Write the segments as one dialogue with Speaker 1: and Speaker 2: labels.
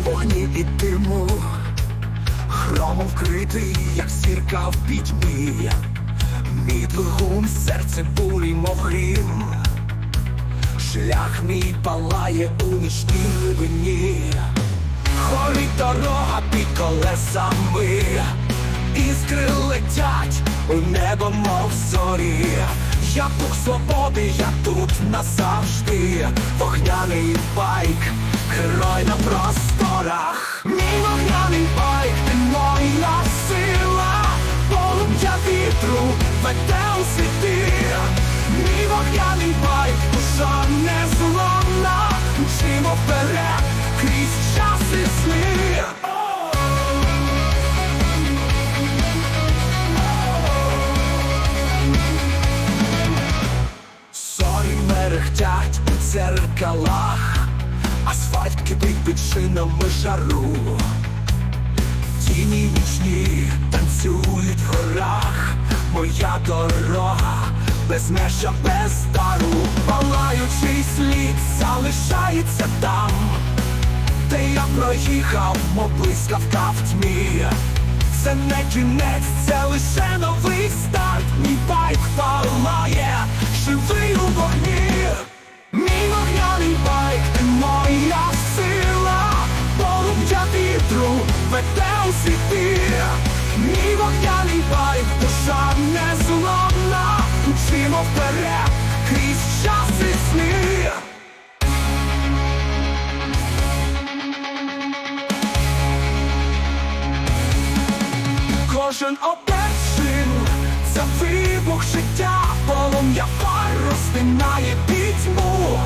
Speaker 1: Вогні і диму, хромом вкритий, як зірка в пітьмі. Мій двигун, серце бурі, мов грім. Шлях мій палає у нічній глибині. Горить дорога під колесами, іскри летять у небо, мов зорі. Я дух свободи, я тут назавжди. Вогняний байк, герой на просторах. Мій вогняний байк, ти моя сила, полум'я вітру веде у світи. Мій вогняний байк, душа незломна, Мчимо вперед, крізь час і сни. Зорі мерехтять у дзеркалах, асфальт кипить під шинами жару. Тіні нічні танцюють в горах, моя дорога безмежа без дару, палаючий слід залишається там, де я проїхав, мов блискавка в тьмі. Це не кінець, це лише новий старт. Мій байк веде у світи. Мій вогняний байк, душа незломна, Мчимо вперед, крізь час і сни. Кожен обершин це вибух життя, полум'я фар розтинає пітьму.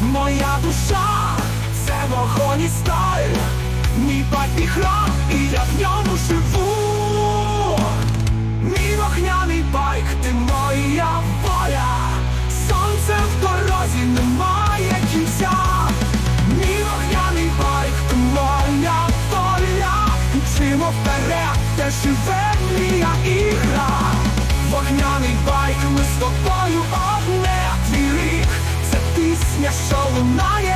Speaker 1: Моя душа це вогонь і сталь, мій батький храм, і я в ньому живу. Мій вогняний байк, ти моя воля, сонце в дорозі немає кінця. Мій вогняний байк, ти моя воля, Мчимо вперед, де живе мрія і гра. Вогняний байк, ми з тобою одне твій рік, це пісня, що лунає.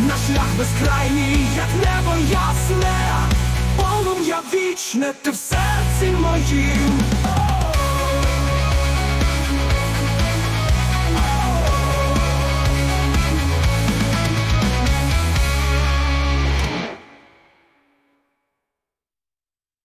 Speaker 1: Наш шлях безкрайній, як небо ясне, полум'я вічне, ти в серці моїм.